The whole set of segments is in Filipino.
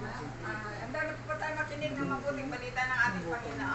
Ah, handa na po ba tayo makinig ng mabuting balita ng ating Panginoon?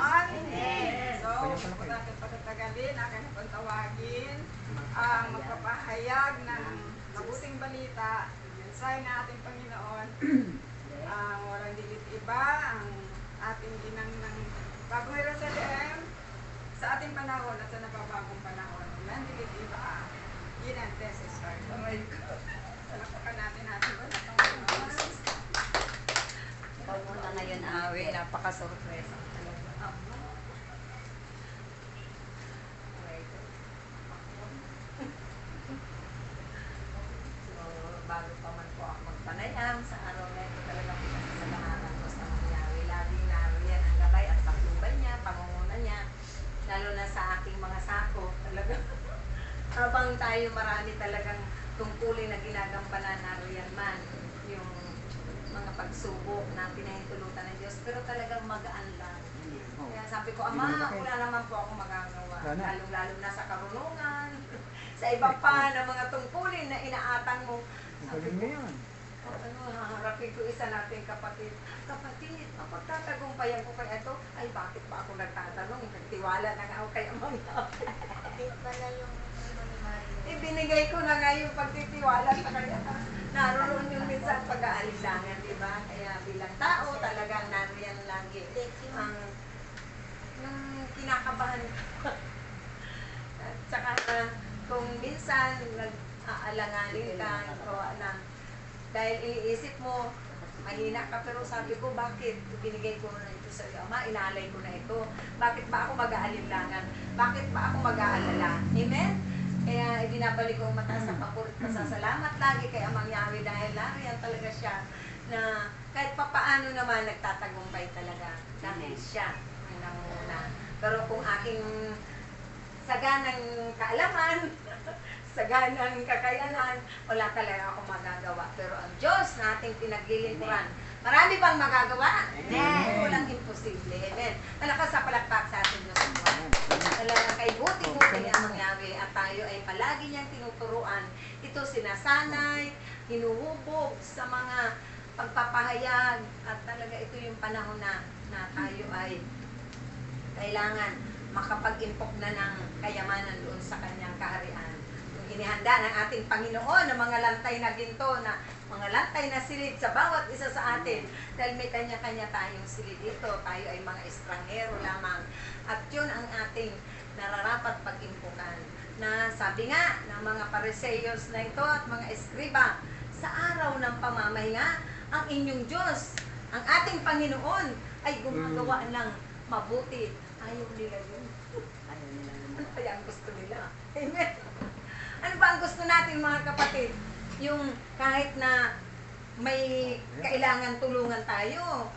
apakah sorpresa? Lalong-lalo na sa karunungan, sa iba pa na mga tungkulin na inaatang mo. Ang Sabi galing ko, mo yan. ano, haharapin ko isa nating kapatid. Kapatid, mapagtatagumpayan ko kay ito. Ay, bakit ba ako nagtatanong? Nagtiwala na nga ako kay Amang pala yung ano. Ibinigay ko na nga yung pagtitiwala sa kanya. Naroon yung minsan pag-aalilangan, di ba? Kaya bilang tao, talagang nariyan lagi. Ang yung kinakabahan ko. At saka uh, kung minsan nag-aalanganin ka o na dahil iniisip mo, mahina ka pero sabi ko, bakit binigay ko na ito sa iyo? Ama, inalay ko na ito. Bakit ba ako mag-aalinlangan? Bakit ba ako mag-aalala? Amen? Kaya ibinabalik ko ang mata sa papurit pasasalamat lagi kay Amang Yahweh dahil nariyan talaga siya na kahit papaano naman nagtatagumpay talaga dahil siya ang nanguna. Pero kung aking saganang kaalaman, saganang kakayanan, wala talaga ako magagawa. Pero ang Diyos na ating pinaglilingkuran, marami bang magagawa? Amen. Walang imposible. Amen. Malakas sa palakpak sa ating Diyos. Talagang kay buti-buti ang mangyari at tayo ay palagi niyang tinuturuan. Ito sinasanay, hinuhubog sa mga pagpapahayag at talaga ito yung panahon na, na tayo ay kailangan makapag-impok na ng kayamanan doon sa kanyang kaharian. Yung inihanda ng ating Panginoon ng mga lantay na ginto na mga lantay na silid sa bawat isa sa atin. Dahil may kanya-kanya tayong silid dito. Tayo ay mga estranghero lamang. At yun ang ating nararapat pag-impukan. Na sabi nga ng mga pariseyos na ito at mga eskriba, sa araw ng pamamahinga, ang inyong Diyos, ang ating Panginoon, ay gumagawa ng mabuti. Ayaw nila yun. Ano nila naman? Ano kaya ang gusto nila? Amen. Ano ba ang gusto natin mga kapatid? Yung kahit na may kailangan tulungan tayo,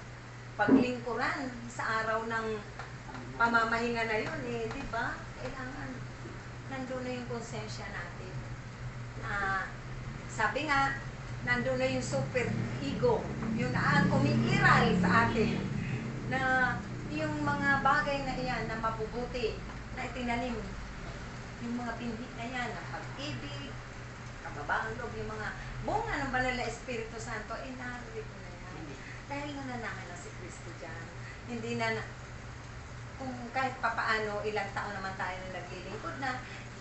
paglingkuran sa araw ng pamamahinga na yun, eh, di ba? Kailangan nandun na yung konsensya natin. Ah, sabi nga, nandun na yung super ego, yung na umiiral sa atin, na yung mga bagay na iyan na mabubuti, na itinanim, yung mga pinhi na yan, na pag-ibig, kababaang loob, yung mga bunga ng banal na Espiritu Santo, eh narito na yan. Dahil nananahan na si Kristo dyan. Hindi na, na kung kahit papaano, ilang taon naman tayo na naglilingkod na,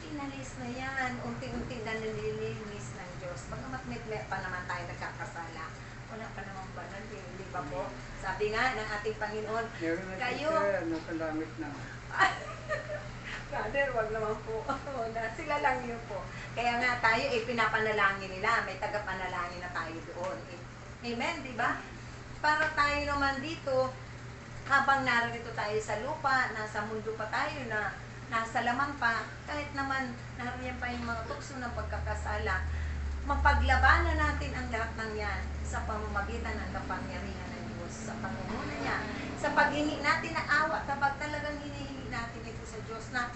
inalis na yan, unti-unti na nililinis ng Diyos. Pagamat may may pa naman tayo nagkakasala, wala pa namang banal, eh, di ba po? Sabi nga ng ating Panginoon, Kayo. langit na. Father, wag naman po. sila lang yun po. Kaya nga tayo eh pinapanalangin nila, may tagapanalangin na tayo doon. Amen, di ba? Para tayo naman dito, habang narito tayo sa lupa, nasa mundo pa tayo na nasa laman pa, kahit naman nariyan pa yung mga tukso ng pagkakasala, mapaglabanan natin ang lahat ng yan sa pamamagitan ng kapangyarihan sa pangunguna niya, sa paghingi natin ng awa, kapag talagang hinihingi natin ito sa Diyos na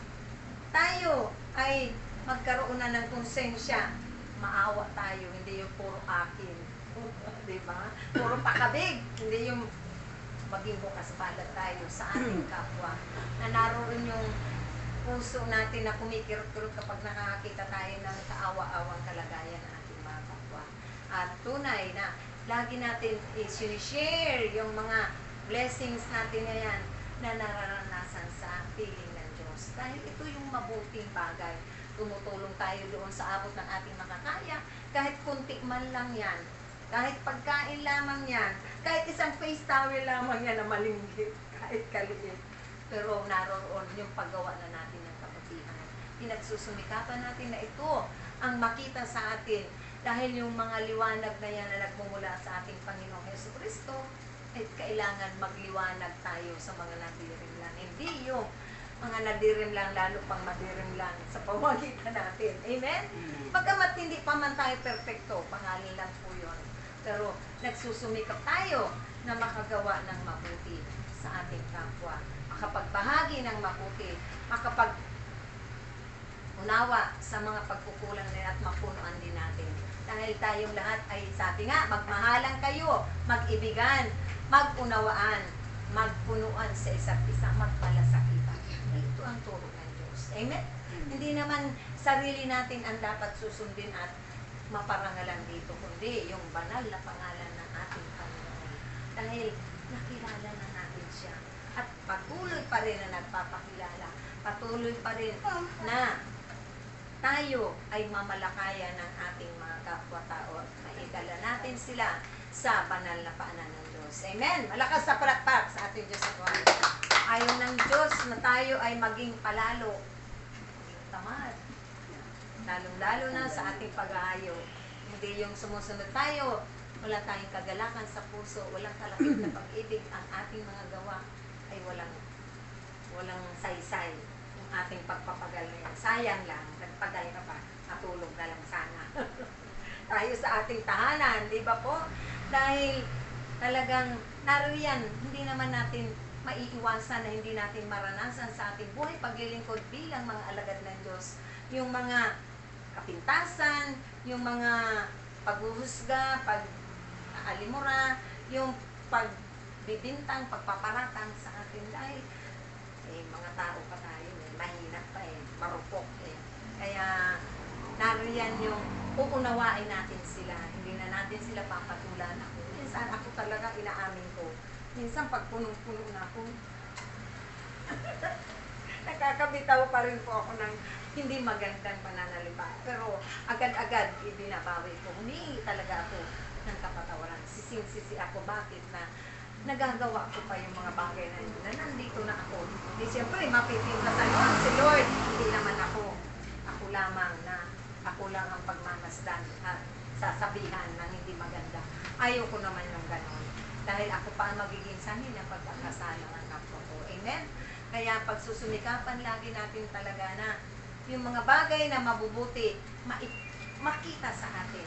tayo ay magkaroon na ng konsensya, maawa tayo, hindi yung puro akin. Di ba? Puro pakabig, hindi yung maging bukas palad tayo sa ating kapwa. Na naroon yung puso natin na kumikirot-kirot kapag nakakita tayo ng kaawa-awang kalagayan ng ating mga kapwa. At tunay na lagi natin i-share yung mga blessings natin na yan na nararanasan sa piling ng Diyos. Dahil ito yung mabuting bagay. Tumutulong tayo doon sa abot ng ating makakaya. Kahit kunti man lang yan. Kahit pagkain lamang yan. Kahit isang face towel lamang yan na malinggit. Kahit kaliit. Pero naroon yung paggawa na natin ng kabutihan. Pinagsusumikapan natin na ito ang makita sa atin dahil yung mga liwanag na yan na nagmumula sa ating Panginoong Yeso Kristo, ay kailangan magliwanag tayo sa mga nadirim lang. Hindi yung mga nadirim lang, lalo pang madirim lang sa pamagitan natin. Amen? Pagkamat hindi pa man tayo perfecto, pangalan lang po yun. Pero nagsusumikap tayo na makagawa ng mabuti sa ating kapwa. Makapagbahagi ng mabuti. Makapag unawa sa mga pagkukulang nila at mapunuan din natin. Dahil tayong lahat ay sabi nga, magmahalan kayo, mag-ibigan, mag-unawaan, magpunuan sa isa't isa, magpalasakitan. Ito ang turo ng Diyos. Amen? Hindi naman sarili natin ang dapat susundin at maparangalan dito, kundi yung banal na pangalan ng ating Panginoon. Dahil nakilala na natin siya. At patuloy pa rin na nagpapakilala. Patuloy pa rin na tayo ay mamalakayan ng ating mga kapwa-tao at maidala natin sila sa banal na paanan ng Diyos. Amen! Malakas sa palakpak sa ating Diyos at Lord. Ayaw ng Diyos na tayo ay maging palalo, tamad, lalong-lalo na sa ating pag-aayo. Hindi yung sumusunod tayo, wala tayong kagalakan sa puso, walang kalakit na pag-ibig, ang ating mga gawa ay walang walang saysay yung ating pagpapagal na yan. Sayang lang, nagpagal ka pa, matulog na lang sana. Tayo sa ating tahanan, di ba po? Dahil talagang nariyan, hindi naman natin maiiwasan na hindi natin maranasan sa ating buhay paglilingkod bilang mga alagad ng Diyos. Yung mga kapintasan, yung mga paghuhusga, pag-alimura, yung pagbibintang, pagpaparatang sa atin dahil eh, mga tao pa tayo, eh, mahina pa eh, marupok eh. Kaya nariyan yung uunawain natin sila, hindi na natin sila papatulan ako. Minsan ako talaga inaamin ko. Minsan pag punong-puno na ako, nakakabitaw pa rin po ako ng hindi magandang pananalita. Pero agad-agad ibinabawi ko. Humingi talaga ako ng kapatawaran. Sising-sisi ako. Bakit na nagagawa ko pa yung mga bagay na yun na nandito na ako. Hindi siyempre mapipinta sa Lord. Si Lord, hindi naman ako. Ako lamang na ako lang ang pagmamasdan at sasabihan ng hindi maganda. Ayaw ko naman yung ganon. Dahil ako pa ang magiging sanhin ng pagkakasala ng kapwa ko. Amen? Kaya pagsusumikapan lagi natin talaga na yung mga bagay na mabubuti, mai- makita sa atin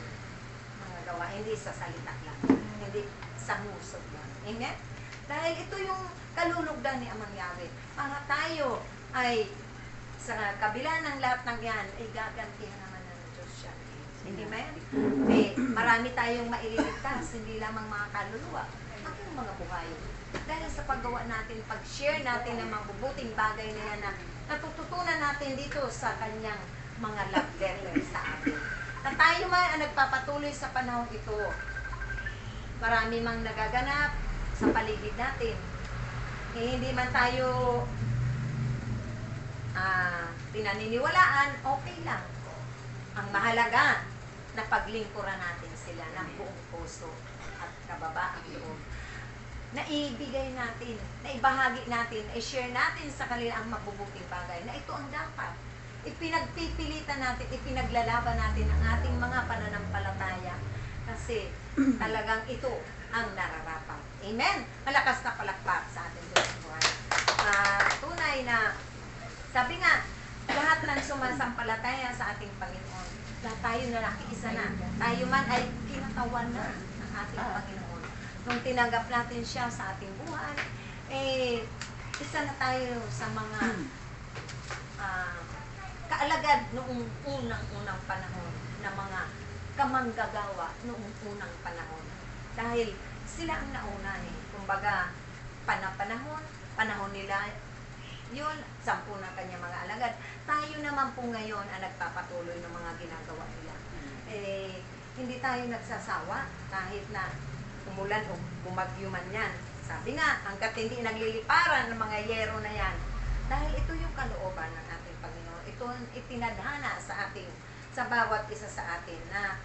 mga gawa, hindi sa salita lang, hindi sa musog lang. Amen? Dahil ito yung kalulugdan ni Amang Yahweh. Para tayo ay sa kabila ng lahat ng yan, ay gagantihan ng. Hindi ba yan? Eh, marami tayong maililigtas, hindi lamang mga kaluluwa, pati yung mga buhay. Dahil sa paggawa natin, pag-share natin ng mga bubuting bagay na yan na natututunan natin dito sa kanyang mga love letters sa atin. Na tayo man ang nagpapatuloy sa panahon ito. Marami mang nagaganap sa paligid natin. Eh, hindi man tayo ah, pinaniniwalaan, okay lang. Ang mahalaga, na paglingkuran natin sila ng buong puso at kababaang loob. Na ibigay natin, na ibahagi natin, i-share natin sa kanila ang mabubuting bagay na ito ang dapat. Ipinagpipilitan natin, ipinaglalaban natin ang ating mga pananampalataya kasi talagang ito ang nararapat. Amen? Malakas na palakpak sa ating Diyos buhay. Ah, tunay na, sabi nga, lahat ng sumasampalataya sa ating Panginoon, lahat tayo na nakiisa na. Tayo man ay kinatawan na ng ating Panginoon. Nung tinanggap natin siya sa ating buhay, eh, isa na tayo sa mga ah, kaalagad noong unang-unang panahon na mga kamanggagawa noong unang panahon. Dahil sila ang nauna eh. Kumbaga, panapanahon, panahon nila Yun, sampu ng kanyang mga alagad. Tayo naman po ngayon ang nagpapatuloy ng mga ginagawa nila. Eh, hindi tayo nagsasawa kahit na umulan o bumagyo man yan. Sabi nga, hanggat hindi nagliliparan ng mga yero na yan, dahil ito yung kalooban ng ating Panginoon. Ito ang itinadhana sa ating, sa bawat isa sa atin na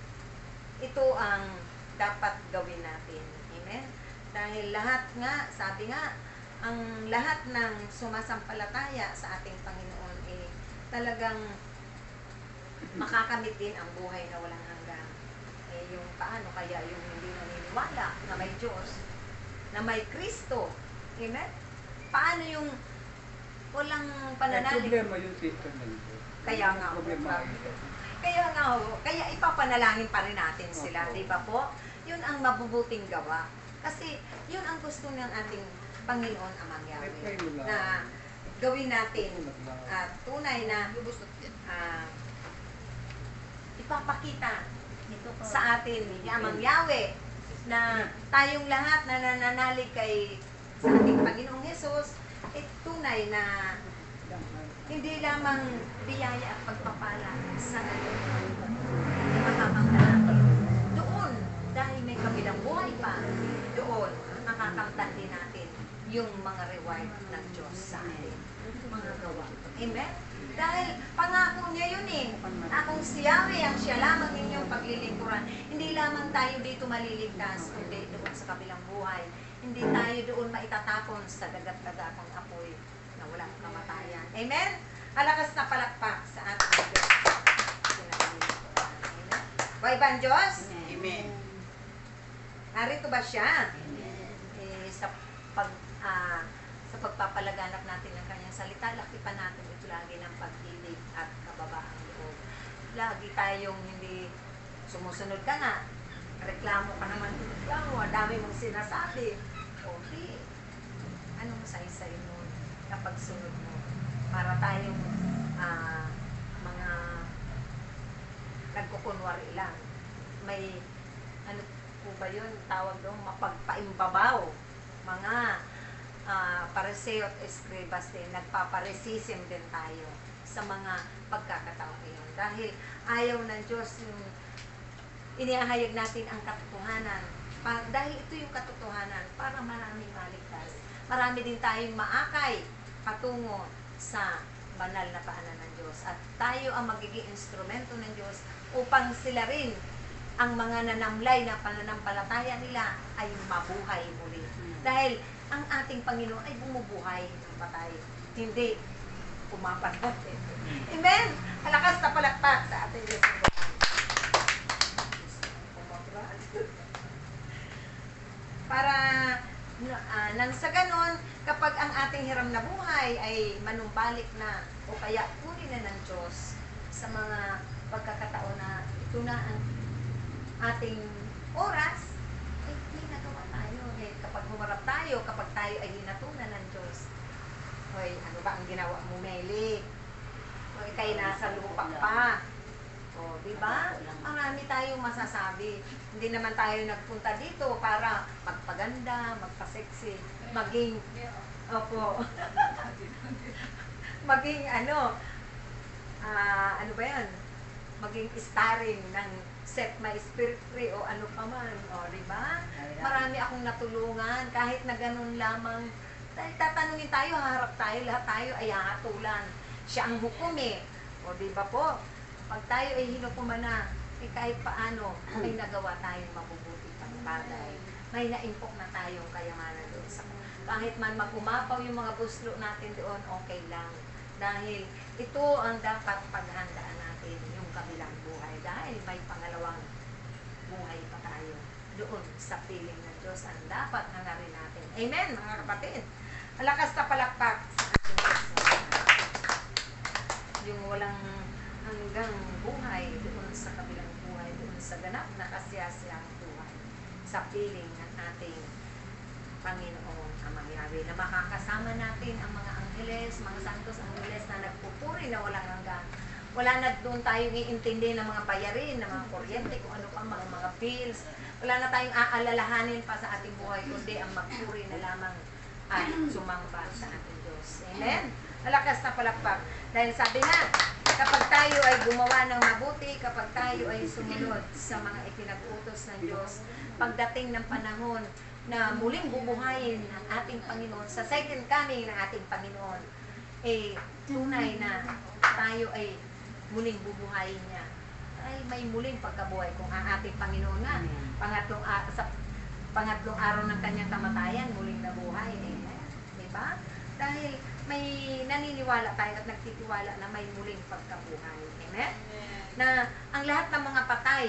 ito ang dapat gawin natin. Amen? Dahil lahat nga, sabi nga, ang lahat ng sumasampalataya sa ating Panginoon eh talagang makakamit din ang buhay na walang hanggan. Eh yung paano kaya yung hindi naniniwala na may Diyos, na may Kristo. Amen? Paano yung walang pananalig? problema yung system na. Kaya nga, ito. Kaya nga kaya ipapanalangin pa rin natin sila, Opo. di ba po? Yun ang mabubuting gawa. Kasi yun ang gusto ng ating Panginoon Amang Eh, Yahweh. Na gawin natin at tunay na ah, ipapakita sa atin ni Amang Yahweh na tayong lahat na nananalig kay sa ating Panginoong Hesus ay tunay na hindi lamang biyaya at pagpapala sa makakamta natin. Doon, dahil may kabilang buhay pa, doon, makakamtan din natin yung mga reward ng Diyos sa atin. Mga gawa. Amen? Dahil pangako niya yun eh. Akong si Yahweh ang siya lamang inyong paglilingkuran. Hindi lamang tayo dito maliligtas, kundi doon sa kabilang buhay. Hindi tayo doon maitatapon sa dagat-dagatang apoy na walang kamatayan. Amen? Alakas na palakpak sa ating Diyos. Amen? Buhay ba ang Diyos? Amen. Narito ba siya? Eh, sa pag ah, sa pagpapalaganap natin ng kanyang salita, lakipan natin ito lagi ng pag-ibig at kababaang loob. Lagi tayong hindi sumusunod ka nga. Reklamo ka naman. Reklamo, dami mong sinasabi. Okay. Anong saysay mo kapag sunod mo? Para tayong ah, mga nagkukunwari lang. May ano po ba yun, tawag doon, mapagpaimbabaw. Mga uh, pareseo at escribas din, nagpaparesism din tayo sa mga pagkakataon ngayon. Dahil ayaw ng Diyos yung inihahayag natin ang katotohanan. Pa, dahil ito yung katotohanan para maraming maligtas. Marami din tayong maakay patungo sa banal na paanan ng Diyos. At tayo ang magiging instrumento ng Diyos upang sila rin ang mga nanamlay na pananampalataya nila ay mabuhay muli. Dahil ang ating Panginoon ay bumubuhay ng patay. Hindi pumapatay. Amen? Halakas na palakpak sa ating Diyos. Para ah, nang sa ganon, kapag ang ating hiram na buhay ay manumbalik na o kaya kunin na ng Diyos sa mga pagkakataon na ito na ang ating oras, ay may nagawa tayo. Eh, kapag humarap tayo, ay hinatunan ng Diyos, Hoy, ano ba ang ginawa mo, Meli? Hoy, kayo nasa lupa pa. O, di ba? Marami tayong masasabi. Hindi naman tayo nagpunta dito para magpaganda, magpaseksi, maging, opo, maging ano, ah, ano ba yan? Maging starring ng Set My Spirit Free o ano pa man. O, di ba? Marami akong natulungan kahit na ganun lamang. Dahil tatanungin tayo, harap tayo, lahat tayo ay hahatulan. Siya ang hukom eh. O di ba po? Pag tayo ay hinukuman na, eh kahit paano, may nagawa tayong mabubuti pang bagay. May naimpok na tayong kayamanan doon sa kahit man magumapaw yung mga buslo natin doon, okay lang. Dahil ito ang dapat paghandaan natin, yung kabilang buhay. Dahil may pangalawang buhay pa tayo doon sa piling ng Diyos ang dapat hangarin natin. Amen, mga kapatid. Malakas na palakpak sa ating. Yung walang hanggang buhay doon sa kabilang buhay, doon sa ganap na kasiyasiyang buhay sa piling ng ating Panginoon Amang Yahweh na makakasama natin ang mga angheles, mga santos angheles na nagpupuri na walang hanggan. Wala na doon tayong iintindi ng mga bayarin, ng mga kuryente, kung ano pa, mga, mga bills. Wala na tayong aalalahanin pa sa ating buhay, kundi ang magpuri na lamang at sumamba sa ating. Diyos. Amen? Malakas na palakpak. Dahil sabi na, kapag tayo ay gumawa ng mabuti, kapag tayo ay sumunod sa mga ipinag-utos ng Diyos, pagdating ng panahon na muling bubuhayin ng ating Panginoon, sa second coming ng ating Panginoon, eh, tunay na tayo ay muling bubuhayin niya. Ay, may muling pagkabuhay kung ang ating Panginoon nga, pangatlong, a- sa pangatlong araw ng kanyang kamatayan, muling nabuhay. Amen. Diba? Dahil may naniniwala tayo at nagtitiwala na may muling pagkabuhay. Amen? Na ang lahat ng mga patay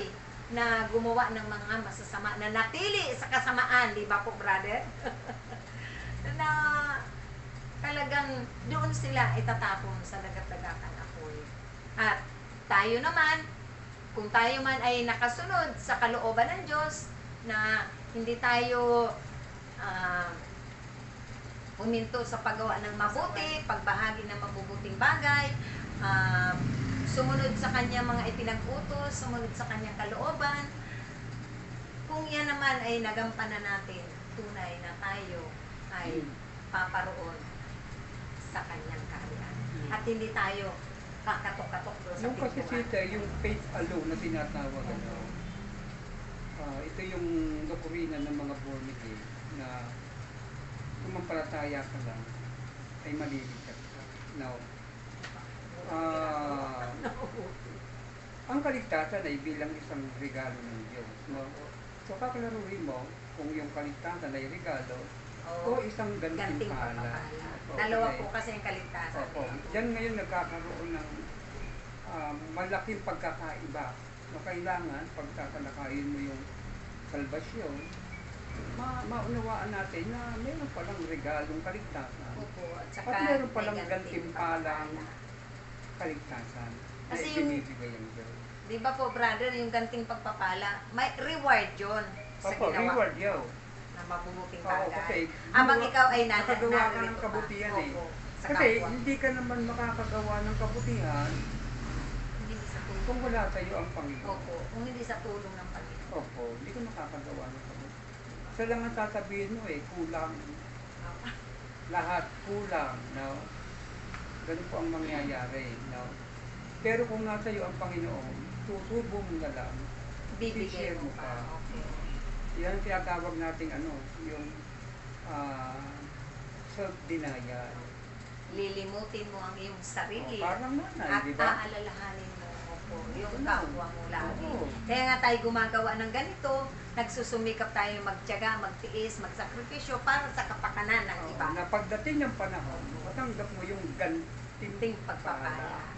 na gumawa ng mga masasama, na natili sa kasamaan, di ba po, brother? na talagang doon sila itatapon sa dagat-dagatan apoy. At tayo naman, kung tayo man ay nakasunod sa kalooban ng Diyos, na hindi tayo ah, huminto sa paggawa ng mabuti, pagbahagi ng mabubuting bagay, ah, sumunod sa kanyang mga ipinag-utos, sumunod sa kanyang kalooban. Kung yan naman ay nagampanan natin, tunay na tayo ay paparoon sa kanyang kaharian. At hindi tayo kakatok-katok doon sa Yung kasi sita, yung faith alone na tinatawag, ano, ah, ito yung dokurina ng mga born again na kumampalataya ka lang ay maliligtas ka. Now, ah, ang kaligtasan ay bilang isang regalo ng Diyos. No? So, kakalaruin mo kung yung kaligtasan ay regalo o isang Ganting gantimpala. Oo, Dalawa po kasi ang kaligtasan. Opo. Diyan ngayon nagkakaroon ng um, malaking pagkakaiba. No, kailangan, pagkakalakayin mo yung salvasyon, ma maunawaan natin na mayroon palang regalong kaligtasan. Opo. At saka At meron may palang ganting gantimpalang. Kaligtasan Kasi yung- ibinibigay ng Diyos. Di ba po, brother, yung ganting pagpapala, may reward yun sa Opo, ginawa reward yun. na mabubuting Oo, bagay. kasi Habang gumawa- ikaw ay nasa nakagawa ka ng kabutihan eh. Opo, sa Kasi kapwa. hindi ka naman makakagawa ng kabutihan Hindi sa tulong. kung wala sa iyo ang Panginoon. Opo, kung hindi sa tulong ng Panginoon. Opo, hindi ka makakagawa ng kabutihan. Isa lang ang sasabihin mo eh, kulang. Lahat kulang, no? Ganun po ang mangyayari, no? Pero kung nasa iyo ang Panginoon, tutubo mo na lang. Bibigay mo pa. Okay. Yan ang tinatawag nating ano, yung ah, self-denial. Lilimutin mo ang iyong sarili. Oh, parang nanay, at di ba? aalalahanin mo opo, yung kapwa mo lagi. Oo. Kaya nga tayo gumagawa ng ganito, nagsusumikap tayo magtiyaga, magtiis, magsakripisyo para sa kapakanan ng iba. na pagdating ng panahon, matanggap mo yung Ting pagpapala.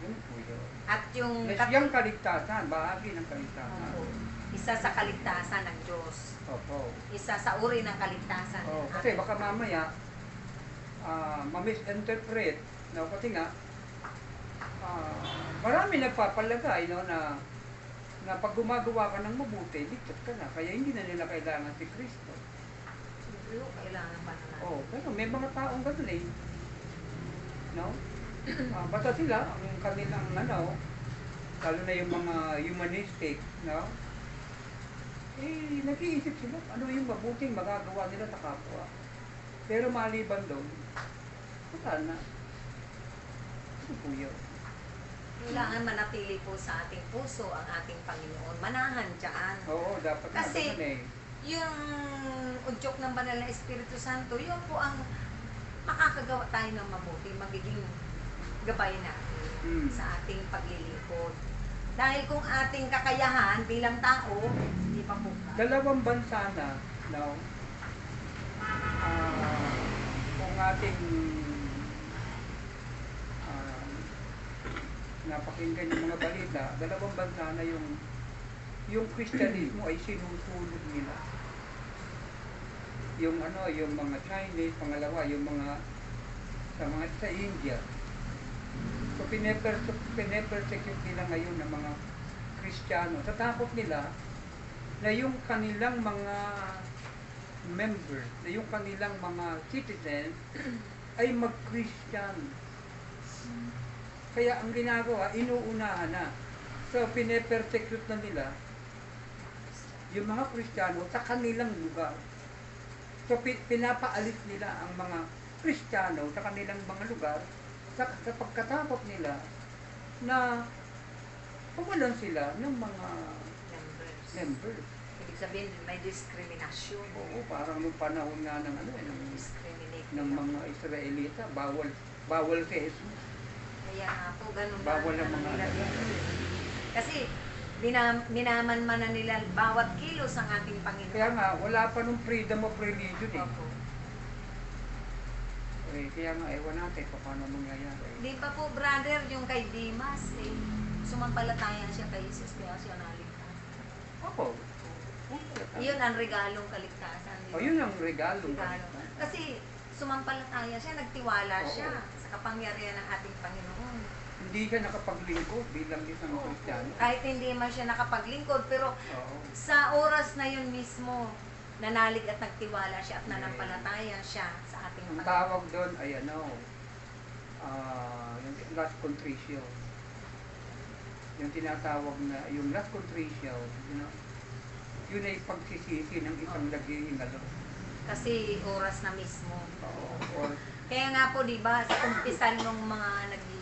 Yun po yun. At yung kat- yung kaligtasan, bahagi ng kaligtasan. Opo. isa sa kaligtasan ng Diyos. Opo. Isa sa uri ng kaligtasan. Oh, ng kasi baka mamaya, ah ma-misinterpret, no? kasi nga, ah, marami nagpapalagay no, na na pag gumagawa ka ng mabuti, ligtas ka na. Kaya hindi na nila kailangan si Kristo. Siyempre, kailangan pa na natin. Oh, pero may mga taong ganun eh. No? Ah, basta sila, ang kanilang ano, lalo na yung mga humanistic, no? Eh, nag-iisip sila, ano yung mabuting magagawa nila sa kapwa. Pero maliban doon, wala na. Ano po yun? Kailangan manatili po sa ating puso ang ating Panginoon. Manahan dyan. Oo, dapat na Kasi- ganun eh. Yung udyok ng banal na Espiritu Santo, yun po ang makakagawa tayo ng mabuti, magiging gabay natin Mm. sa ating paglilingkod. Dahil kung ating kakayahan bilang tao, hindi pa po ka. Dalawang bansa na, no? Ah, kung ating ah, napakinggan yung mga balita, dalawang bansa na yung yung Kristyanismo ay sinusulog nila. Yung ano, yung mga Chinese, pangalawa, yung mga sa mga sa India. So pineper pinepersecute nila ngayon ng mga Kristiyano. Sa takot nila na yung kanilang mga members, na yung kanilang mga citizens ay mag-Christian. Kaya ang ginagawa, inuunahan na. So, pinepersecute na nila yung mga Kristiyano sa kanilang lugar. So, pi- pinapaalis nila ang mga Kristiyano sa kanilang mga lugar sa, sa pagkatapos nila na pumalon sila ng mga Members. members. Ibig sabihin, may diskriminasyon. Oo, parang nung panahon nga ng ano eh, ng, ng mga Israelita, bawal bawal si Jesus. Kaya nga po, ganun. Bawal ang mga nila ano. Kasi, minam, minaman na nila bawat kilos ang ating Panginoon. Kaya nga, wala pa nung freedom of religion eh. Opo. eh kaya nga, ewan natin kung paano mangyayari. Di ba po, brother, yung kay Dimas, eh, sumampalataya siya kay Jesus, kaya siya naligtas. Opo. Iyon ang regalong kaligtasan. di ba? O, yun ang regalo. Regalo. Kasi sumampalataya siya, nagtiwala Oo. siya sa kapangyarihan ng ating Panginoon. Hindi siya nakapaglingkod bilang isang Oo. Kristiyano. Kahit hindi man siya nakapaglingkod, pero Oo. sa oras na yun mismo, nanalig at nagtiwala siya at nanampalataya siya sa ating Ang Panginoon. tawag doon ay ano, ah, yung last contrition. Yung tinatawag na, yung last contrition, you know, yun ay pagsisisi ng isang naghihingalo. Kasi oras na mismo. Oo. Or, Kaya nga po, di ba, sa umpisan ng mga naghihingalo.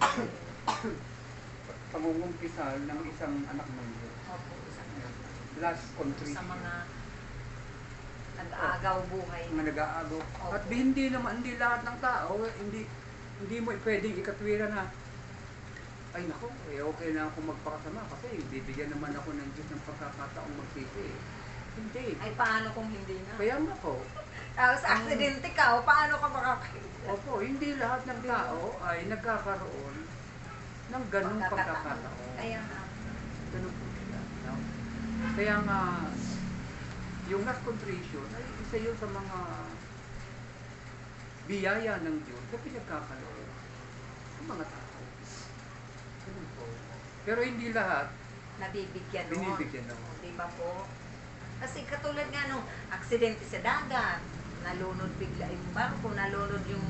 pangungumpisal ng isang anak ng Diyos. Opo, sa, Last sa contrition. mga nag-aagaw buhay. mga nag-aago. Opo. At hindi naman, hindi lahat ng tao, hindi hindi mo pwedeng ikatwira na ay nako, eh okay na ako magpakasama kasi bibigyan naman ako ng Diyos ng pagkakataong magsisi. Hindi. Ay, paano kung hindi na? Kaya nga po, Tapos, aksidente ka, o paano ka makakaligtas? opo, hindi lahat ng tao ay nagkakaroon ng ganung pagkakataon. Kaya nga. Ganun po sila. No? Kaya nga, yung last contrition ay isa yun sa mga biyaya ng Diyos na pinagkakaloon ng mga tao. Ganun po. Pero hindi lahat Nabibigyan nun. binibigyan ng O, Di ba po? Kasi katulad nga nung aksidente sa dagat, nalunod bigla yung barko, nalunod yung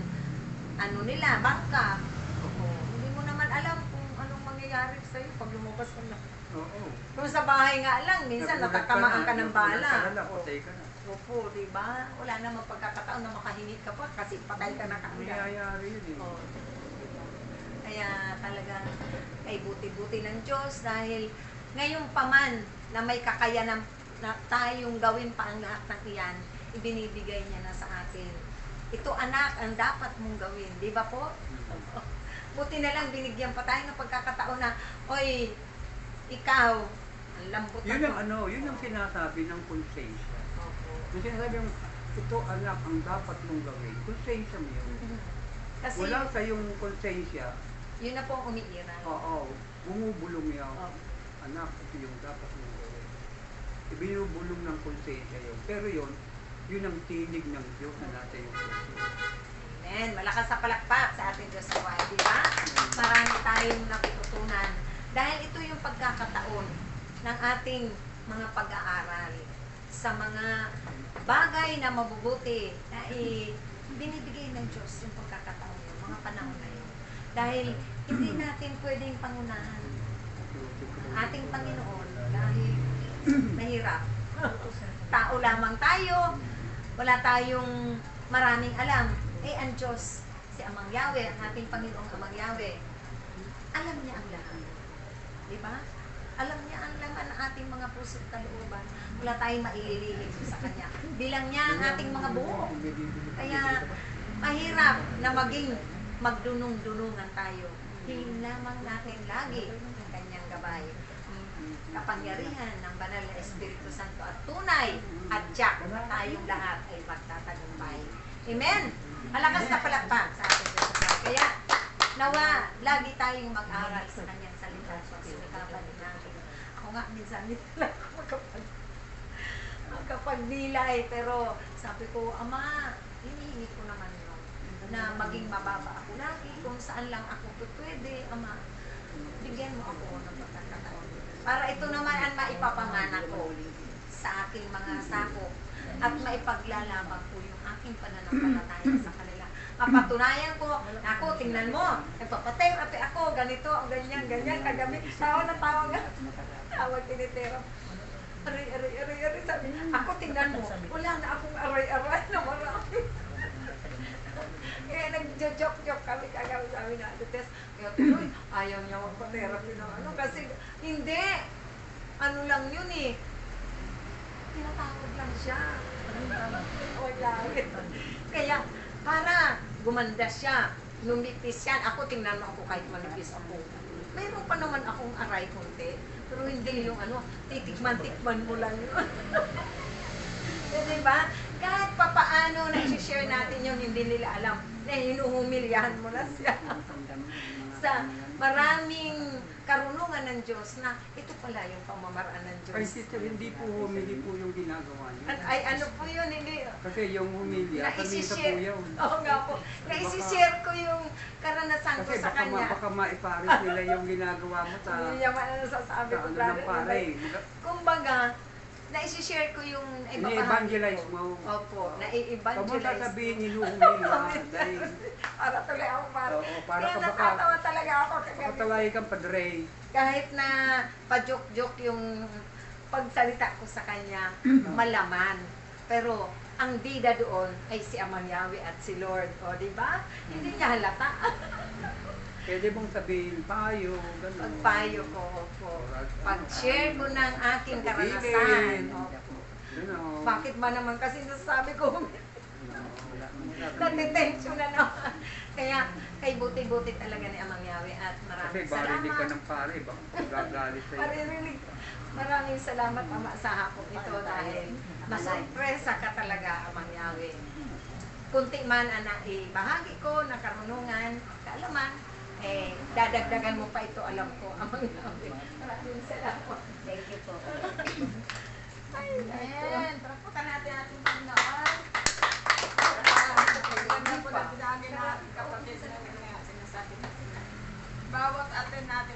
ano nila, bangka. O, hindi mo naman alam kung anong mangyayari sa'yo pag lumabas ka na. Oo. Kung sa bahay nga lang, minsan Nagulat natatamaan ka ng nagulat bala. ka na patay ka na. Opo, di ba? Wala namang pagkakataon na makahingit ka pa kasi patay ka na kaagad. Nangyayari yun eh. Oo. Kaya talagang ay buti-buti ng Diyos dahil ngayon pa man na may kakayanan na tayong gawin pa ang lahat ng iyan, ibinibigay niya na sa atin. Ito anak, ang dapat mong gawin. Di ba po? Buti na lang binigyan pa tayo ng pagkakataon na, Oy, ikaw, ang lambot Yun ng- ang ano, yun ang sinasabi ng konsensya. Opo. Yung sinasabi yung, ito anak ang dapat mong gawin. Konsensya mo yun. Kasi Wala sa yung konsensya, yun na po ang umiiral. oo, bumubulong yan. Opo. Anak, ito yung dapat mong gawin. Ibinubulong ng konsensya yun. Pero yun, yun ang tinig ng Diyos na nasa yung puso. Amen. Malakas sa palakpak sa ating Diyos sa buhay, di ba? Marami tayong natututunan. Dahil ito yung pagkakataon ng ating mga pag-aaral sa mga bagay na mabubuti na i- binibigay ng Diyos yung pagkakataon yun, mga panahon na yun. Dahil hindi natin pwedeng pangunahan ang ating Panginoon dahil mahirap. Tao lamang tayo, wala tayong maraming alam. Eh, ang Diyos, si Amang Yahweh, ang ating Panginoong Amang Yahweh, alam niya ang lahat. Di ba? Alam niya ang laman ng ating mga puso at kalooban. Wala tayong maililihim sa Kanya. Bilang niya ang ating mga buo. Kaya, mahirap na maging magdunong-dunungan tayo. Hingin lamang natin lagi ang kanyang gabay. Ang kapangyarihan ng banal na Espiritu Santo at tunay at tiyak na tayong lahat ay magtatagumpay. Amen? Malakas na palakpak sa ating Diyos. Kaya, nawa, lagi tayong mag-aral sa kanyang salita sa sinikapan natin. Ako nga, minsan hindi talaga makapag. Pero sabi ko, Ama, hinihingi ko naman yun na maging mababa ako lagi kung saan lang ako pwede, Ama. Bigyan mo ako ng pagkakataon. Para ito naman ang maipapamana ko sa aking mga sako at maipaglalaban ko yung aking pananampalataya sa kanila. Mapatunayan ko, ako, tingnan mo, nagpapaterapi ako, ganito, ganyan, ganyan, kagabi, tawa na tawa nga, tawag tinitera. Aray, aray, aray, aray, sabi, ako tingnan mo, wala na akong aray-aray na marami. nag-joke-joke kami kagawa sabi na Tess, kaya tuloy, ayaw niya magpa-therapy ng ano, kasi hindi, ano lang yun eh, tinatawag lang siya. Wala. Kaya, para gumanda siya, lumipis yan. Ako, tingnan mo ako kahit manipis ako. Mayroon pa naman akong aray konti. Pero hindi yung ano, titikman-tikman mo lang yun. Eh, di ba? Kahit papaano na-share natin yung hindi nila alam, na hinuhumilyahan mo na siya sa maraming karunungan ng Diyos na ito pala yung pamamaraan ng Ay, Diyos. sister, hindi po humili po yung ginagawa niyo. At, ay ano po yun, hindi. Kasi yung humilya, kanina po Naisishare. yun. Oo nga po. Naisishare ko yung karanasan ko Kasi sa baka, kanya. baka maiparis nila yung ginagawa mo sa, Hindi niya man ano sasabi sa ko. ano ng pare. Kumbaga, naisishare ko yung Ini-evangelize ko. mo. Opo, Huwag mo sasabihin hinuhumilya. dahil para tuloy ako para. Oo, para Kaya ka baka- natatawa talaga ako kagabi. Pakataway kang padre. Kahit na pa-joke-joke yung pagsalita ko sa kanya, malaman. Pero ang bida doon ay si Amang Yahweh at si Lord. O, di ba? Hindi niya halata. Pwede mong sabihin, payo, gano'n. Pagpayo ko po. Pag-share ko ng aking karanasan. Opo. Bakit ba naman kasi nasasabi ko, Kasi natitensyon na naman. Kaya, kay buti-buti talaga ni Amang Yahweh at maraming barinig ka salamat. ng pare, baka gagalit sa'yo. Maririnig. Maraming salamat Ama sa hapon ito dahil masurpresa ka talaga Amang Yahweh. Kunti man ang naibahagi ko na karunungan, kaalaman, eh, dadagdagan mo pa ito, alam ko, Amang Yahweh. Maraming salamat. Thank you po. Amen. Traputan natin ating Panginoon. Ganda po natin kapatid na sinasabi natin. Bawat atin natin